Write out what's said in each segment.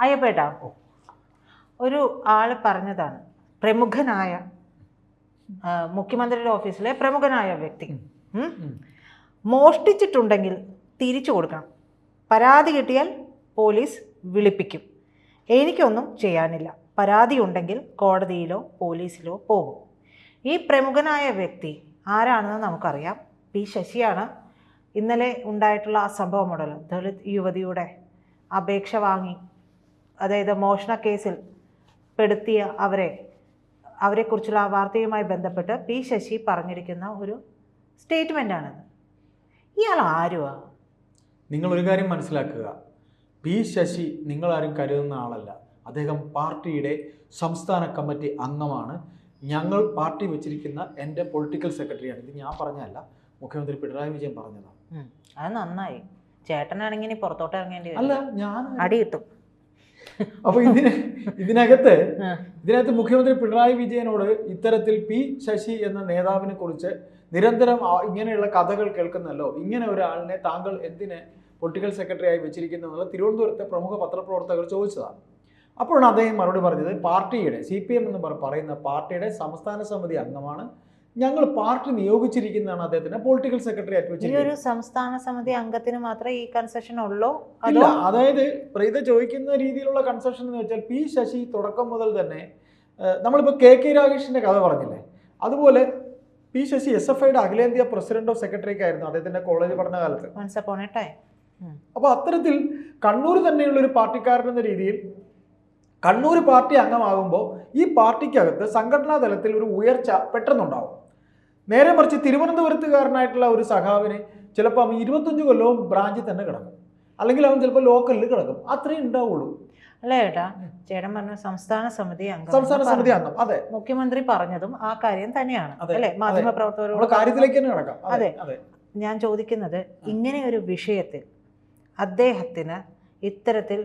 അയ്യപ്പേട്ടാ ഒരു ആൾ പറഞ്ഞതാണ്. പ്രമുഖനായ മുഖ്യമന്ത്രിയുടെ ഓഫീസിലെ പ്രമുഖനായ വ്യക്തി. മോഷ്ടിച്ചിട്ടുണ്ടെങ്കിൽ തിരിച്ചു കൊടുക്കണം. പരാതി കിട്ടിയാൽ പോലീസ് വിളിപ്പിക്കും. എനിക്കൊന്നും ചെയ്യാനില്ല. പരാതി ഉണ്ടെങ്കിൽ കോടതിയിലോ പോലീസിലോ പോകും. ഈ പ്രമുഖനായ വ്യക്തി ആരാണെന്ന് നമുക്കറിയാം. പി ശശിയാണ് ഇന്നലെ ഉണ്ടായിട്ടുള്ള ആ സംഭവം സംഭവമുണ്ടല്ലോ ദളിത് യുവതിയുടെ അപേക്ഷ വാങ്ങി അതായത് മോഷണ കേസിൽ പെടുത്തിയ അവരെ അവരെക്കുറിച്ചുള്ള ആ വാർത്തയുമായി ബന്ധപ്പെട്ട് പി ശശി പറഞ്ഞിരിക്കുന്ന ഒരു സ്റ്റേറ്റ്മെന്റാണത് ഇയാൾ ആരുവാ? നിങ്ങൾ ഒരു കാര്യം മനസ്സിലാക്കുക. പി ശശി നിങ്ങളാരും കരുതുന്ന ആളല്ല. അദ്ദേഹം പാർട്ടിയുടെ സംസ്ഥാന കമ്മിറ്റി അംഗമാണ്. ഞങ്ങൾ പാർട്ടി വെച്ചിരിക്കുന്ന എന്റെ പൊളിറ്റിക്കൽ സെക്രട്ടറിയാണ്. ഇത് ഞാൻ പറഞ്ഞതല്ല. മുഖ്യമന്ത്രി പിണറായി വിജയൻ പറഞ്ഞതാണ് അത് നന്നായി. ചേട്ടനാണെങ്കിൽ പുറത്തോട്ട് ഇറങ്ങേണ്ടി അല്ല ഞാൻ അടി കിട്ടും. അപ്പൊ ഇതിന് ഇതിനകത്ത്. ഇതിനകത്ത് മുഖ്യമന്ത്രി പിണറായി വിജയനോട് ഇത്തരത്തിൽ പി ശശി എന്ന നേതാവിനെ കുറിച്ച് നിരന്തരം ഇങ്ങനെയുള്ള കഥകൾ കേൾക്കുന്നല്ലോ ഇങ്ങനെ ഒരാളിനെ താങ്കൾ എന്തിന് പൊളിറ്റിക്കൽ സെക്രട്ടറി ആയി വെച്ചിരിക്കുന്നു എന്നുള്ള തിരുവനന്തപുരത്തെ പ്രമുഖ പത്രപ്രവർത്തകർ ചോദിച്ചതാണ് അപ്പോഴാണ് അദ്ദേഹം മറുപടി പറഞ്ഞത് പാർട്ടിയുടെ സി പി എം എന്ന് പറയുന്ന പാർട്ടിയുടെ സംസ്ഥാന സമിതി അംഗമാണ് ഞങ്ങൾ പാർട്ടി നിയോഗിച്ചിരിക്കുന്നതാണ് അദ്ദേഹത്തിന്. പൊളിറ്റിക്കൽ സെക്രട്ടറി ആയിട്ട് വെച്ചിരിക്കുന്നത് ഒരു സംസ്ഥാന സമിതി അംഗത്തിന് മാത്രമേ ഈ കൺസെഷൻ ഉള്ളൂ? ഇല്ല അതായത് പ്രീത ചോദിക്കുന്ന രീതിയിലുള്ള കൺസെഷൻ എന്ന് വെച്ചാൽ പി ശശി തുടക്കം മുതൽ തന്നെ നമ്മളിപ്പോൾ കെ കെ രാഗേഷിന്റെ കഥ പറഞ്ഞില്ലേ? അതുപോലെ പി ശശി എസ് എഫ് ഐയുടെ അഖിലേന്ത്യാ പ്രസിഡന്റ് ഓഫ് സെക്രട്ടറി ആയിരുന്നു അദ്ദേഹത്തിന്റെ കോളേജ് എ ടൈം അപ്പോൾ അത്തരത്തിൽ കണ്ണൂർ തന്നെയുള്ള ഒരു പാർട്ടിക്കാരൻ എന്ന രീതിയിൽ കണ്ണൂർ പാർട്ടി അംഗമാകുമ്പോൾ ഈ പാർട്ടിക്കകത്ത് സംഘടനാ തലത്തിൽ ഒരു ഉയർച്ച പെട്ടെന്നുണ്ടാവും. നേരെ മറിച്ച് തിരുവനന്തപുരത്തുകാരനായിട്ടുള്ള ഒരു സഖാവിന് ചിലപ്പോൾ അവൻ ഇരുപത്തഞ്ച് കൊല്ലവും ബ്രാഞ്ചിൽ തന്നെ കിടക്കും. അല്ലെങ്കിൽ അവൻ ചിലപ്പോൾ ലോക്കലിൽ കിടക്കും. അത്രയും ഉണ്ടാവുള്ളൂ. അല്ല ചേട്ടാ ചേട്ടൻ പറഞ്ഞ സംസ്ഥാന സമിതി അംഗം സംസ്ഥാന സമിതി അംഗം. അതെ. മുഖ്യമന്ത്രി പറഞ്ഞതും ആ കാര്യം തന്നെയാണ്. അല്ലെ? മാധ്യമപ്രവർത്തകരോട് കാര്യത്തിലേക്ക്. അതെ. ഞാൻ ചോദിക്കുന്നത് ഇങ്ങനെ ഒരു വിഷയത്തിൽ അദ്ദേഹത്തിന് ഇത്തരത്തിൽ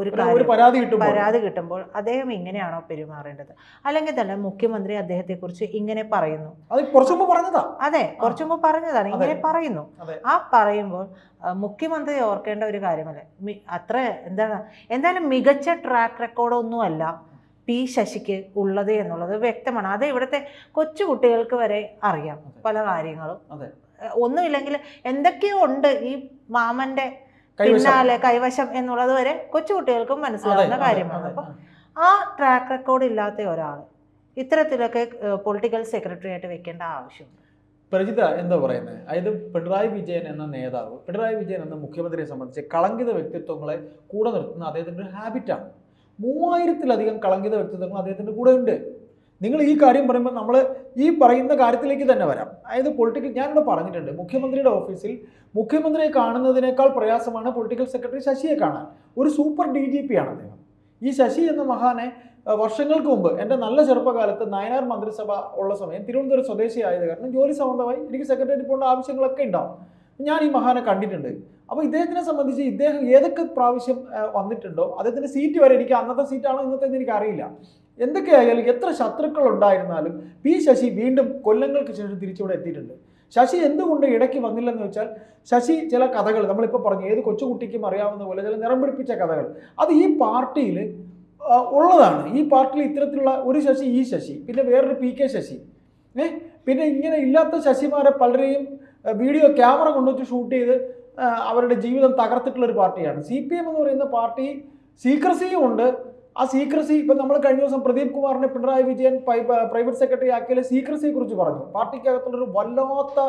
ഒരു പരാതി കിട്ടുമ്പോൾ. പരാതി കിട്ടുമ്പോൾ അദ്ദേഹം ഇങ്ങനെയാണോ പെരുമാറേണ്ടത്? അല്ലെങ്കിൽ തന്നെ മുഖ്യമന്ത്രി അദ്ദേഹത്തെ കുറിച്ച് ഇങ്ങനെ പറയുന്നു. അത് കുറച്ചു മുമ്പ് പറഞ്ഞതാണ്. ഇങ്ങനെ പറയുന്നു. ആ പറയുമ്പോൾ മുഖ്യമന്ത്രി ഓർക്കേണ്ട ഒരു കാര്യമല്ലേ? അത്ര എന്താണ് എന്തായാലും മികച്ച ട്രാക്ക് റെക്കോർഡൊന്നുമല്ല പി ശശിക്ക് ഉള്ളത് എന്നുള്ളത് വ്യക്തമാണ്. അത് ഇവിടുത്തെ കൊച്ചു കുട്ടികൾക്ക് വരെ അറിയാം പല കാര്യങ്ങളും. ഒന്നുമില്ലെങ്കിൽ എന്തൊക്കെയോ ഉണ്ട് ഈ മാമന്റെ പിന്നാലെ കൈവശം എന്നുള്ളത് വരെ കൊച്ചുകുട്ടികൾക്കും മനസ്സിലാവുന്ന കാര്യമാണ്. അപ്പൊ. ആ ട്രാക്ക് റെക്കോർഡ് ഇല്ലാത്ത ഒരാൾ ഇത്തരത്തിലൊക്കെ പൊളിറ്റിക്കൽ സെക്രട്ടറി ആയിട്ട് വെക്കേണ്ട ആവശ്യമുണ്ട് പ്രജിത എന്താ പറയുന്നത് അതായത് പിണറായി വിജയൻ എന്ന നേതാവ് പിണറായി വിജയൻ എന്ന മുഖ്യമന്ത്രിയെ സംബന്ധിച്ച് കളങ്കിത വ്യക്തിത്വങ്ങളെ കൂടെ നിർത്തുന്ന അദ്ദേഹത്തിന്റെ ഒരു ഹാബിറ്റാണ് മൂവായിരത്തിലധികം കളങ്കിത വ്യക്തിത്വങ്ങൾ അദ്ദേഹത്തിന്റെ കൂടെ ഉണ്ട് നിങ്ങൾ ഈ കാര്യം പറയുമ്പോൾ നമ്മൾ ഈ പറയുന്ന കാര്യത്തിലേക്ക് തന്നെ വരാം. അതായത് പൊളിറ്റിക്കൽ ഞാനിവിടെ പറഞ്ഞിട്ടുണ്ട് മുഖ്യമന്ത്രിയുടെ ഓഫീസിൽ മുഖ്യമന്ത്രിയെ കാണുന്നതിനേക്കാൾ പ്രയാസമാണ് പൊളിറ്റിക്കൽ സെക്രട്ടറി ശശിയെ കാണാൻ. ഒരു സൂപ്പർ ഡി ജി പി ആണ് അദ്ദേഹം. ഈ ശശി എന്ന മഹാനെ വർഷങ്ങൾക്ക് മുമ്പ് എന്റെ നല്ല ചെറുപ്പകാലത്ത് നയനാർ മന്ത്രിസഭ ഉള്ള സമയം തിരുവനന്തപുരം സ്വദേശിയായത് കാരണം ജോലി സംബന്ധമായി എനിക്ക് സെക്രട്ടറി പോകേണ്ട ആവശ്യങ്ങളൊക്കെ ഉണ്ടാവും. ഞാൻ ഈ മഹാനെ കണ്ടിട്ടുണ്ട്. അപ്പോൾ ഇദ്ദേഹത്തിനെ സംബന്ധിച്ച് ഇദ്ദേഹം ഏതൊക്കെ പ്രാവശ്യം വന്നിട്ടുണ്ടോ? അദ്ദേഹത്തിന്റെ സീറ്റ് വരെ എനിക്ക് അന്നത്തെ സീറ്റാണോ ഇന്നത്തെ എനിക്ക് അറിയില്ല എന്തൊക്കെയായാലും എത്ര ശത്രുക്കൾ ഉണ്ടായിരുന്നാലും പി ശശി വീണ്ടും കൊല്ലങ്ങൾക്ക് ശേഷം തിരിച്ചിവിടെ എത്തിയിട്ടുണ്ട്. ശശി എന്തുകൊണ്ട് ഇടയ്ക്ക് വന്നില്ലെന്ന് വെച്ചാൽ ശശി ചില കഥകൾ നമ്മളിപ്പോൾ പറഞ്ഞു ഏത് കൊച്ചുകുട്ടിക്കും അറിയാവുന്ന പോലെ ചില നിറം പിടിപ്പിച്ച കഥകൾ. അത് ഈ പാർട്ടിയിൽ ഉള്ളതാണ്. ഈ പാർട്ടിയിൽ ഇത്തരത്തിലുള്ള ഒരു ശശി ഈ ശശി പിന്നെ വേറൊരു പി കെ ശശി. ഏ? പിന്നെ ഇങ്ങനെ ഇല്ലാത്ത ശശിമാരെ പലരെയും വീഡിയോ ക്യാമറ കൊണ്ടുവച്ച് ഷൂട്ട് ചെയ്ത് അവരുടെ ജീവിതം തകർത്തിട്ടുള്ളൊരു പാർട്ടിയാണ്. സി പി എം എന്ന് പറയുന്ന പാർട്ടി സീക്രസിയും ഉണ്ട്. ആ സീക്രസി ഇപ്പം നമ്മൾ കഴിഞ്ഞ ദിവസം പ്രദീപ് കുമാറിനെ പിണറായി വിജയൻ പ്രൈവറ്റ് സെക്രട്ടറി ആക്കിയാൽ സീക്രസിയെ കുറിച്ച് പറഞ്ഞു. പാർട്ടിക്കകത്തുള്ളൊരു വല്ലാത്ത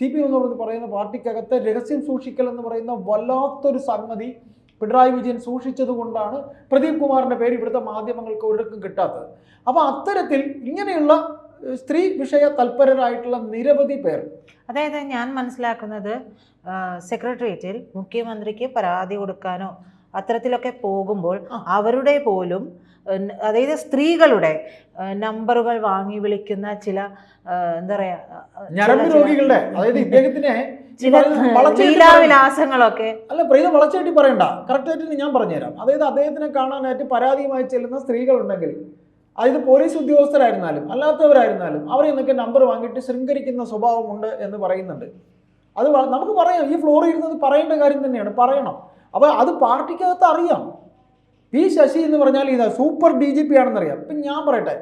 സി പി എം എന്ന് പറയുന്ന പാർട്ടിക്കകത്ത് രഹസ്യം സൂക്ഷിക്കൽ എന്ന് പറയുന്ന വല്ലാത്തൊരു സംഗതി പിണറായി വിജയൻ സൂക്ഷിച്ചത് കൊണ്ടാണ് പ്രദീപ് കുമാറിന്റെ പേര് ഇവിടുത്തെ മാധ്യമങ്ങൾക്ക് ഒരിടക്കും കിട്ടാത്തത്. അപ്പോൾ അത്തരത്തിൽ ഇങ്ങനെയുള്ള സ്ത്രീ വിഷയ തൽപരരായിട്ടുള്ള നിരവധി പേർ അതായത് ഞാൻ മനസ്സിലാക്കുന്നത് സെക്രട്ടേറിയറ്റിൽ മുഖ്യമന്ത്രിക്ക് പരാതി കൊടുക്കാനോ അത്തരത്തിലൊക്കെ പോകുമ്പോൾ. അവരുടെ പോലും അതായത് സ്ത്രീകളുടെ നമ്പറുകൾ വാങ്ങി വിളിക്കുന്ന ചില എന്താ പറയാ ഞരമ്പ് രോഗികളുടെ അതായത് ഇദ്ദേഹത്തിനെ ലീലാവിലാസങ്ങളൊക്കെ അല്ല പ്രീത വളച്ചേട്ടി പറയണ്ട. കറക്റ്റായിട്ട് ഞാൻ പറഞ്ഞുതരാം. അതായത് അദ്ദേഹത്തിനെ കാണാനായിട്ട് പരാതിയുമായി ചെല്ലുന്ന സ്ത്രീകളുണ്ടെങ്കിൽ അതായത് പോലീസ് ഉദ്യോഗസ്ഥരായിരുന്നാലും അല്ലാത്തവരായിരുന്നാലും അവരെ നിന്നൊക്കെ നമ്പർ വാങ്ങിയിട്ട് ശൃംഖരിക്കുന്ന സ്വഭാവമുണ്ട് എന്ന് പറയുന്നുണ്ട്. അത് നമുക്ക് പറയാം. ഈ ഫ്ലോറിൽ ഇരുന്നത് പറയേണ്ട കാര്യം തന്നെയാണ്. പറയണം. അപ്പോൾ അത് പാർട്ടിക്കകത്ത് അറിയാം. പി ശശി എന്ന് പറഞ്ഞാൽ ഇതാ സൂപ്പർ ഡി ജി പി ആണെന്നറിയാം. ഇപ്പം ഞാൻ പറയട്ടെ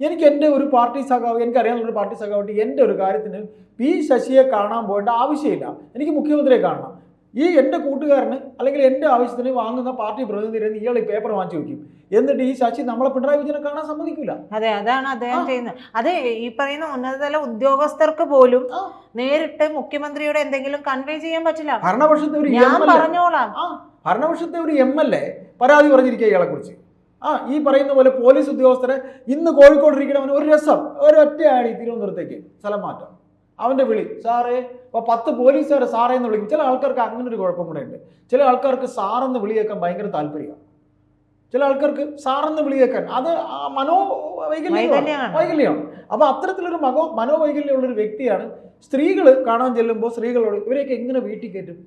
എനിക്ക് എന്റെ ഒരു പാർട്ടി സഖാവ് എനിക്കറിയാവുന്ന ഒരു പാർട്ടി സഖാവായിട്ട് എന്റെ ഒരു കാര്യത്തിന് പി ശശിയെ കാണാൻ പോകേണ്ട ആവശ്യമില്ല. എനിക്ക് മുഖ്യമന്ത്രിയെ കാണണം. ഈ എന്റെ കൂട്ടുകാരന് അല്ലെങ്കിൽ എന്റെ ആവശ്യത്തിന് വാങ്ങുന്ന പാർട്ടി പ്രതിനിധിയെ ഇയാൾ ഈ പേപ്പർ വാങ്ങിച്ചു വയ്ക്കും എന്നിട്ട് ഈ ശശി നമ്മളെ പിണറായി വിജയനെ കാണാൻ സമ്മതിക്കില്ല അതെ അതാണ് അദ്ദേഹം. ചെയ്യുന്നത്. അത് ഈ പറയുന്ന ഉന്നതതല ഉദ്യോഗസ്ഥർക്ക് പോലും നേരിട്ട് മുഖ്യമന്ത്രിയോട് എന്തെങ്കിലും കൺവേ ചെയ്യാൻ പറ്റില്ല. ഭരണപക്ഷത്തെ ഒരു ഞാൻ പറഞ്ഞോളാം. ഭരണപക്ഷത്തെ ഒരു എം എൽ എ പരാതി പറഞ്ഞിരിക്കുക ഇയാളെ കുറിച്ച്. ആ ഈ പറയുന്ന പോലെ പോലീസ് ഉദ്യോഗസ്ഥരെ ഇന്ന് കോഴിക്കോട് ഇരിക്കണവന് ഒരു രസം. ഒരു ഈ തിരുവനന്തപുരത്തേക്ക് സ്ഥലം മാറ്റം. അവന്റെ വിളി സാറേ അപ്പൊ പത്ത് പോലീസുകാരെ സാറേ എന്ന് വിളിക്കും. ചില ആൾക്കാർക്ക് അങ്ങനെ ഒരു കുഴപ്പം കൂടെ ഉണ്ട്. ചില ആൾക്കാർക്ക് സാറെന്ന് വിളിയേക്കാൻ ഭയങ്കര താല്പര്യമാണ്. ചില ആൾക്കാർക്ക് സാറെന്ന് വിളിയേക്കാൻ അത് മനോവൈകല്യം വൈകല്യമാണ്. വൈകല്യമാണ്. അപ്പോൾ അത്തരത്തിലൊരു മകോ മനോവൈകല്യമുള്ള ഒരു വ്യക്തിയാണ് സ്ത്രീകൾ കാണാൻ ചെല്ലുമ്പോൾ സ്ത്രീകളോട് ഇവരെയൊക്കെ എങ്ങനെ വീട്ടിൽ കയറ്റും?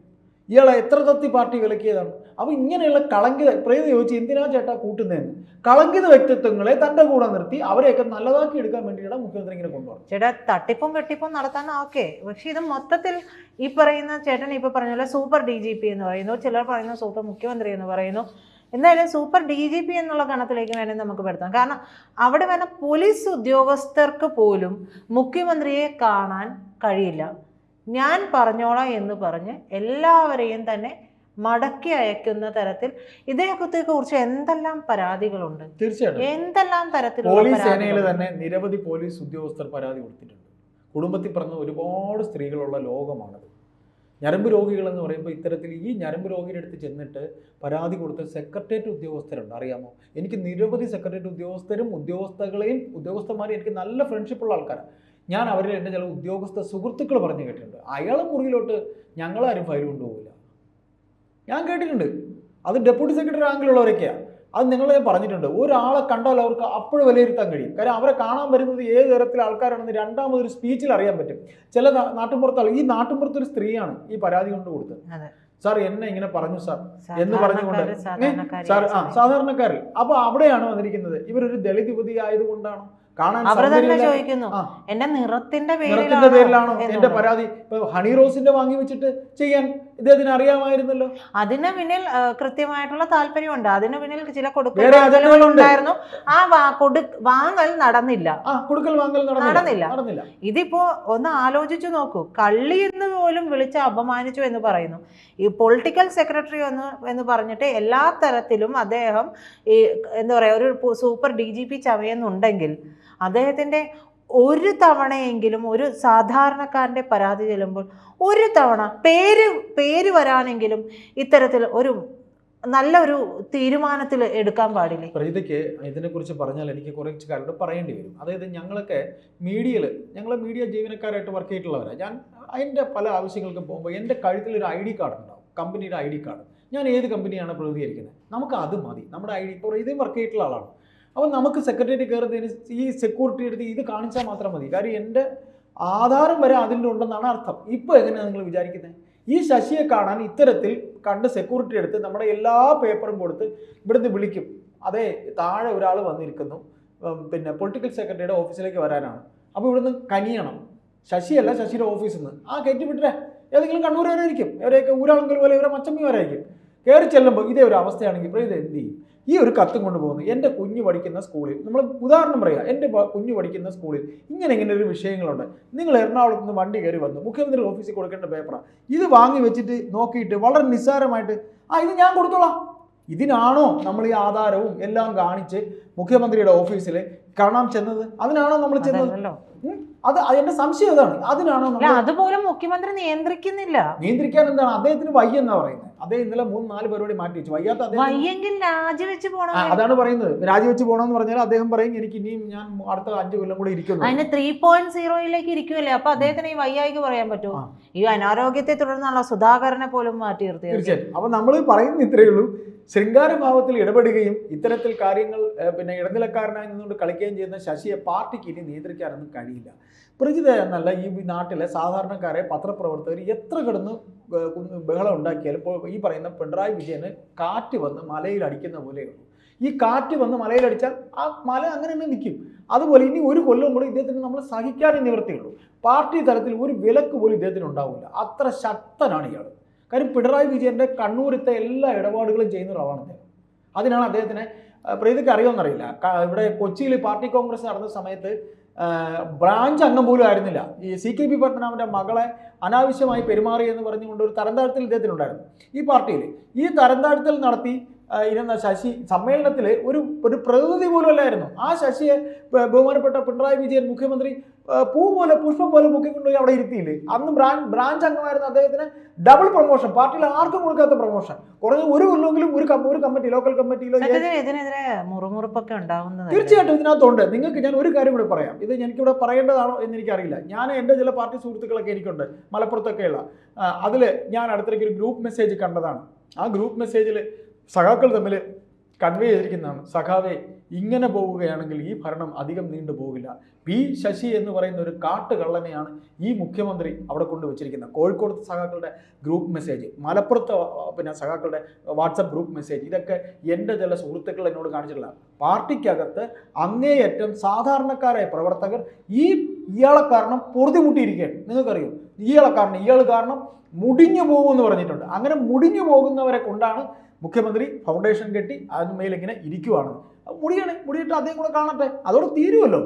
ഇയാളെ എത്ര തത്തി പാർട്ടി വിലക്കിയതാണ്? അപ്പൊ ഇങ്ങനെയുള്ള കളങ്കിത പ്രേത ചോദിച്ച് എന്തിനാ ചേട്ടാ കൂട്ടുന്നതെന്ന്? കളങ്കിത വ്യക്തിത്വങ്ങളെ തന്റെ കൂടെ നിർത്തി അവരെയൊക്കെ നല്ലതാക്കി എടുക്കാൻ വേണ്ടിയാണ് മുഖ്യമന്ത്രി ഇങ്ങനെ കൊണ്ടുപോകുന്നത് ചേട്ടാ തട്ടിപ്പും വെട്ടിപ്പും നടത്താൻ ഓക്കെ. പക്ഷെ ഇത് മൊത്തത്തിൽ ഈ പറയുന്ന ചേട്ടൻ ഇപ്പൊ പറഞ്ഞ പോലെ സൂപ്പർ ഡി ജി പി എന്ന് പറയുന്നു. ചിലർ പറയുന്നു സൂപ്പർ മുഖ്യമന്ത്രി എന്ന് പറയുന്നു. എന്തായാലും സൂപ്പർ ഡി ജി പി എന്നുള്ള ഗണത്തിലേക്ക് വേണമെങ്കിൽ നമുക്ക് പെടുത്താം. കാരണം അവിടെ വേണം പോലീസ് ഉദ്യോഗസ്ഥർക്ക് പോലും മുഖ്യമന്ത്രിയെ കാണാൻ കഴിയില്ല. ഞാൻ പറഞ്ഞോളാം എന്ന് പറഞ്ഞ് എല്ലാവരെയും തന്നെ മടക്കി അയക്കുന്ന തരത്തിൽ ഇദ്ദേഹത്തെ കുറിച്ച് എന്തെല്ലാം പരാതികളുണ്ട്? തീർച്ചയായിട്ടും. എന്തെല്ലാം തരത്തിൽ പോലീസ് സേനയിൽ തന്നെ നിരവധി പോലീസ് ഉദ്യോഗസ്ഥർ പരാതി കൊടുത്തിട്ടുണ്ട്. കുടുംബത്തിൽ പറഞ്ഞ ഒരുപാട് സ്ത്രീകളുള്ള ലോകമാണത്. ഞരമ്പ് രോഗികൾ എന്ന് പറയുമ്പോൾ ഇത്തരത്തിൽ ഈ ഞരമ്പ് രോഗിയുടെ അടുത്ത് ചെന്നിട്ട് പരാതി കൊടുത്ത സെക്രട്ടേറിയറ്റ് ഉദ്യോഗസ്ഥരുണ്ട്. അറിയാമോ? എനിക്ക് നിരവധി സെക്രട്ടേറിയറ്റ് ഉദ്യോഗസ്ഥരും ഉദ്യോഗസ്ഥകളെയും ഉദ്യോഗസ്ഥന്മാരെയും എനിക്ക് നല്ല ഫ്രണ്ട്ഷിപ്പുള്ള ആൾക്കാരാണ് ഞാൻ അവരിൽ എന്റെ ചില ഉദ്യോഗസ്ഥ സുഹൃത്തുക്കൾ പറഞ്ഞു കേട്ടിട്ടുണ്ട്. അയാളെ മുറിയിലോട്ട് ഞങ്ങളാരും ഫയൽ കൊണ്ടുപോകില്ല. ഞാൻ കേട്ടിട്ടുണ്ട്. അത് ഡെപ്യൂട്ടി സെക്രട്ടറി റാങ്കിലുള്ളവരൊക്കെയാണ് അത് നിങ്ങൾ ഞാൻ പറഞ്ഞിട്ടുണ്ട്. ഒരാളെ കണ്ടാൽ അവർക്ക് അപ്പോഴും വിലയിരുത്താൻ കഴിയും. കാര്യം അവരെ കാണാൻ വരുന്നത് ഏത് തരത്തിലെ ആൾക്കാരാണെന്ന് രണ്ടാമതൊരു സ്പീച്ചിൽ അറിയാൻ പറ്റും. ചില നാട്ടിൻപുറത്ത് ഈ നാട്ടിൻപുറത്ത് ഒരു സ്ത്രീയാണ് ഈ പരാതി കൊണ്ട് കൊടുത്തത്. സാർ എന്നെ ഇങ്ങനെ പറഞ്ഞു സാർ. എന്ന് പറഞ്ഞുകൊണ്ട് സാർ ആ സാധാരണക്കാരിൽ. അപ്പൊ അവിടെയാണ് വന്നിരിക്കുന്നത്. ഇവരൊരു ദളിത് യുവതി ആയതുകൊണ്ടാണോ കാണാൻ അവർ തന്നെ സൗന്ദര്യമില്ല- ചോദിക്കുന്നു എന്റെ നിറത്തിന്റെ നിറത്തിന്റെ പേരിലാണോ? എന്റെ പരാതി. ഹണി റോസിന്റെ വാങ്ങി വെച്ചിട്ട് ചെയ്യാൻ ഇദ്ദേഹത്തിന് അറിയാമായിരുന്നല്ലോ. അതിന് പിന്നിൽ കൃത്യമായിട്ടുള്ള താല്പര്യമുണ്ട്. അതിന് പിന്നിൽ ചില കൊടുക്കലുണ്ടായിരുന്നു ഉണ്ടായിരുന്നു ആ വാങ്ങൽ നടന്നില്ല. കൊടുക്കൽ വാങ്ങൽ നടന്നില്ല. ഇതിപ്പോ ഒന്ന് ആലോചിച്ചു നോക്കൂ. കള്ളി എന്ന് പോലും വിളിച്ച് അപമാനിച്ചു എന്ന് പറയുന്നു. ഈ പൊളിറ്റിക്കൽ സെക്രട്ടറി എന്ന് എന്ന് പറഞ്ഞിട്ട് എല്ലാ തരത്തിലും അദ്ദേഹം ഈ എന്താ പറയാ ഒരു സൂപ്പർ ഡി ജി പി ചമയുന്നുണ്ടെങ്കിൽ അദ്ദേഹത്തിന്റെ ഒരു തവണയെങ്കിലും ഒരു സാധാരണക്കാരന്റെ പരാതി ചെല്ലുമ്പോൾ ഒരു തവണ പേര് പേര് വരാനെങ്കിലും ഇത്തരത്തിൽ ഒരു നല്ലൊരു തീരുമാനത്തിൽ എടുക്കാൻ പാടില്ല? പ്രീതിക്ക് ഇതിനെക്കുറിച്ച് പറഞ്ഞാൽ എനിക്ക് കുറച്ച് കാര്യങ്ങൾ പറയേണ്ടി വരും. അതായത് ഞങ്ങളൊക്കെ മീഡിയയിൽ ഞങ്ങൾ മീഡിയ ജീവനക്കാരായിട്ട് വർക്ക് ചെയ്തിട്ടുള്ളവരാണ് ഞാൻ അതിന്റെ പല ആവശ്യങ്ങൾക്കും പോകുമ്പോൾ എന്റെ കഴുത്തിൽ ഒരു ഐ ഡി കാർഡ് ഉണ്ടാവും. കമ്പനിയുടെ ഐ ഡി കാർഡ്. ഞാൻ ഏത് കമ്പനിയാണ് പ്രതിനിധീകരിക്കുന്നത്? നമുക്ക് അത് മതി. നമ്മുടെ ഐ ഡി ഇപ്പോൾ ഇതേ വർക്ക് ചെയ്തിട്ടുള്ള ആളാണ്. അപ്പോൾ നമുക്ക് സെക്രട്ടേറിയറ്റ് കയറുന്നതിന് ഈ സെക്യൂരിറ്റി എടുത്ത് ഇത് കാണിച്ചാൽ മാത്രം മതി. കാര്യം എന്റെ ആധാരം വരെ അതിന്റെ ഉണ്ടെന്നാണ് അർത്ഥം. ഇപ്പോൾ എങ്ങനെയാണ് നിങ്ങൾ വിചാരിക്കുന്നത്? ഈ ശശിയെ കാണാൻ ഇത്തരത്തിൽ കണ്ട് സെക്യൂരിറ്റി എടുത്ത് നമ്മുടെ എല്ലാ പേപ്പറും കൊടുത്ത് ഇവിടുന്ന് വിളിക്കും. അതെ താഴെ ഒരാൾ വന്നിരിക്കുന്നു. പിന്നെ പൊളിറ്റിക്കൽ സെക്രട്ടറിയുടെ ഓഫീസിലേക്ക് വരാനാണ്. അപ്പോൾ ഇവിടുന്ന് കനിയണം. ശശിയല്ല ശശിയുടെ ഓഫീസിൽ നിന്ന് ആ കയറ്റി വിട്ടേ. ഏതെങ്കിലും കണ്ണൂരുകാരായിരിക്കും ഇവരെയൊക്കെ ഊരാളെങ്കിൽ പോലെ ഇവരെ മച്ചമ്മിമാരായിരിക്കും. കയറി ചെല്ലുമ്പോൾ ഇതേ ഒരു അവസ്ഥയാണെങ്കിൽ ഇപ്പോൾ ഇത് എന്ത് ചെയ്യും? ഈ ഒരു കത്തും കൊണ്ടുപോകുന്നു എന്റെ കുഞ്ഞു പഠിക്കുന്ന സ്കൂളിൽ നമ്മൾ ഉദാഹരണം പറയുക എന്റെ കുഞ്ഞു പഠിക്കുന്ന സ്കൂളിൽ ഇങ്ങനെ ഇങ്ങനെ ഒരു വിഷയങ്ങളുണ്ട്. നിങ്ങൾ എറണാകുളത്ത് നിന്ന് വണ്ടി കയറി വന്നു. മുഖ്യമന്ത്രി ഓഫീസിൽ കൊടുക്കേണ്ട പേപ്പറാണ് ഇത് വാങ്ങി വെച്ചിട്ട് നോക്കിയിട്ട് വളരെ നിസ്സാരമായിട്ട് ആ ഇത് ഞാൻ കൊടുത്തോളാം. ഇതിനാണോ നമ്മൾ ഈ ആധാരവും എല്ലാം കാണിച്ച് മുഖ്യമന്ത്രിയുടെ ഓഫീസിൽ കാണാൻ ചെന്നത്? അതിനാണോ നമ്മൾ ചെന്നത്? അത് അതിന്റെ സംശയം അതാണ്. അതിനാണോ അതുപോലും മുഖ്യമന്ത്രി നിയന്ത്രിക്കുന്നില്ല. നിയന്ത്രിക്കാൻ എന്താണ്? അദ്ദേഹത്തിന് വയ്യെന്നാ പറയുന്നത്. അദ്ദേഹം ഇന്നലെ മൂന്ന് നാല് പരിപാടി മാറ്റി വെച്ചു. വയ്യാത്ത അദ്ദേഹം രാജിവെച്ച് അതാണ് പറയുന്നത്. രാജിവെച്ച് പോകണമെന്ന് പറഞ്ഞാൽ അദ്ദേഹം പറയും എനിക്ക് ഇനിയും ഞാൻ അടുത്ത അഞ്ച് കൊല്ലം കൂടി ഇരിക്കുന്നു. അതിന് ത്രീ പോയിന്റ് സീറോയിലേക്ക് ഇരിക്കുമല്ലേ അപ്പൊ അദ്ദേഹത്തിന് ഈ വയ്യായിക്ക് പറയാൻ പറ്റുമോ ഈ അനാരോഗ്യത്തെ തുടർന്നുള്ള സുധാകരനെ പോലും മാറ്റി നിർത്തി തീർച്ചയായിട്ടും. അപ്പൊ നമ്മൾ പറയുന്ന ഇത്രയേ ഉള്ളൂ. ശൃംഗാരഭാവത്തിൽ ഇടപെടുകയും ഇത്തരത്തിൽ കാര്യങ്ങൾ പിന്നെ ഇടനിലക്കാരനായി നിന്നുകൊണ്ട് കളിക്കുകയും ചെയ്യുന്ന ശശിയെ പാർട്ടിക്ക് ഇനി നിയന്ത്രിക്കാനൊന്നും കഴിയില്ല. പ്രജിത എന്നല്ല ഈ നാട്ടിലെ സാധാരണക്കാരെ പത്രപ്രവർത്തകർ എത്ര കിടന്ന് ബഹളം ഉണ്ടാക്കിയാലും ഈ പറയുന്ന പിണറായി വിജയന് കാറ്റ് വന്ന് മലയിൽ അടിക്കുന്ന പോലെയുള്ളൂ ഈ കാറ്റ് വന്ന് മലയിലടിച്ചാൽ ആ മല അങ്ങനെ തന്നെ നിൽക്കും. അതുപോലെ ഇനി ഒരു കൊല്ലം കൂടി ഇദ്ദേഹത്തിന് നമ്മൾ സഹിക്കാതെ നിവൃത്തിയുള്ളൂ പാർട്ടി തലത്തിൽ ഒരു വിലക്ക് പോലും ഇദ്ദേഹത്തിന് ഉണ്ടാവില്ല. അത്ര ശക്തനാണ് ഇയാൾ. കാര്യം പിണറായി വിജയന്റെ കണ്ണൂരിത്തെ എല്ലാ ഇടപാടുകളും ചെയ്യുന്ന ഒരാളാണ് അദ്ദേഹം. അതിനാണ് അദ്ദേഹത്തിനെ പ്രീതിക്ക് അറിയുമെന്നറിയില്ല. ഇവിടെ കൊച്ചിയിൽ പാർട്ടി കോൺഗ്രസ് നടന്ന സമയത്ത് ബ്രാഞ്ച് അംഗം പോലും ആയിരുന്നില്ല. ഈ സി കെ പി പത്മനാഭന്റെ മകളെ അനാവശ്യമായി പെരുമാറി എന്ന് പറഞ്ഞുകൊണ്ട് ഒരു തരംതാഴ്ത്തൽ ഇദ്ദേഹത്തിനുണ്ടായിരുന്നു. ഈ പാർട്ടിയിൽ ഈ തരംതാഴ്ത്തൽ നടത്തി ഇരുന്ന ശശി സമ്മേളനത്തിൽ ഒരു ഒരു പ്രതിനിധി പോലും അല്ലായിരുന്നു ആ ശശിയെ ബഹുമാനപ്പെട്ട പിണറായി വിജയൻ മുഖ്യമന്ത്രി പൂ പോലെ പുഷ്പം പോലെ മുക്കിക്കൊണ്ടുപോയി അവിടെ ഇരുത്തിയില്ലേ? അന്ന് ബ്രാഞ്ച് ബ്രാഞ്ച് അംഗമായിരുന്ന അദ്ദേഹത്തിന് ഡബിൾ പ്രൊമോഷൻ പാർട്ടിയിൽ ആർക്കും കൊടുക്കാത്ത പ്രൊമോഷൻ കുറഞ്ഞ ഒരു കൊല്ലമെങ്കിലും ഒരു ഒരു കമ്മിറ്റി ലോക്കൽ കമ്മിറ്റിയിലോ ഇതിനെതിരെ മുറുമുറുപ്പൊക്കെ ഉണ്ടാവുന്നത് തീർച്ചയായിട്ടും ഇതിനകത്തുണ്ട്. നിങ്ങൾക്ക് ഞാൻ ഒരു കാര്യം കൂടി പറയാം. ഇത് എനിക്കിവിടെ പറയേണ്ടതാണോ എന്ന് എനിക്കറിയില്ല ഞാൻ എന്റെ ചില പാർട്ടി സുഹൃത്തുക്കളൊക്കെ എനിക്കുണ്ട്. മലപ്പുറത്തൊക്കെയുള്ള. അതിൽ ഞാൻ അടുത്തേക്ക് ഒരു ഗ്രൂപ്പ് മെസ്സേജ് കണ്ടതാണ്. ആ ഗ്രൂപ്പ് മെസ്സേജിൽ സഖാക്കൾ തമ്മിൽ കൺവേ ചെയ്തിരിക്കുന്നതാണ്. സഖാവെ ഇങ്ങനെ പോവുകയാണെങ്കിൽ ഈ ഭരണം അധികം നീണ്ടു പോകില്ല. പി ശശി എന്ന് പറയുന്ന ഒരു കാട്ടുകള്ളനെയാണ് ഈ മുഖ്യമന്ത്രി അവിടെ കൊണ്ടുവച്ചിരിക്കുന്നത് കോഴിക്കോട് സഖാക്കളുടെ ഗ്രൂപ്പ് മെസ്സേജ് മലപ്പുറത്ത് പിന്നെ സഖാക്കളുടെ വാട്സപ്പ് ഗ്രൂപ്പ് മെസ്സേജ് ഇതൊക്കെ എന്റെ ചില സുഹൃത്തുക്കൾ എന്നോട് കാണിച്ചിട്ടുള്ള പാർട്ടിക്കകത്ത് അങ്ങേയറ്റം സാധാരണക്കാരായ പ്രവർത്തകർ ഈ ഇയാളെ കാരണം പൊറുതിമുട്ടിയിരിക്കുകയാണ്. നിങ്ങൾക്കറിയോ? ഇയാളെ കാരണം ഇയാൾ കാരണം മുടിഞ്ഞു പോകുമെന്ന് പറഞ്ഞിട്ടുണ്ട്. അങ്ങനെ മുടിഞ്ഞു പോകുന്നവരെ കൊണ്ടാണ് മുഖ്യമന്ത്രി ഫൗണ്ടേഷൻ കെട്ടി അതിന്മേലിങ്ങനെ ഇരിക്കുവാണ്. മുടിയാണ് മുടിയിട്ട് അദ്ദേഹം കൂടെ കാണട്ടെ. അതോടെ തീരുമല്ലോ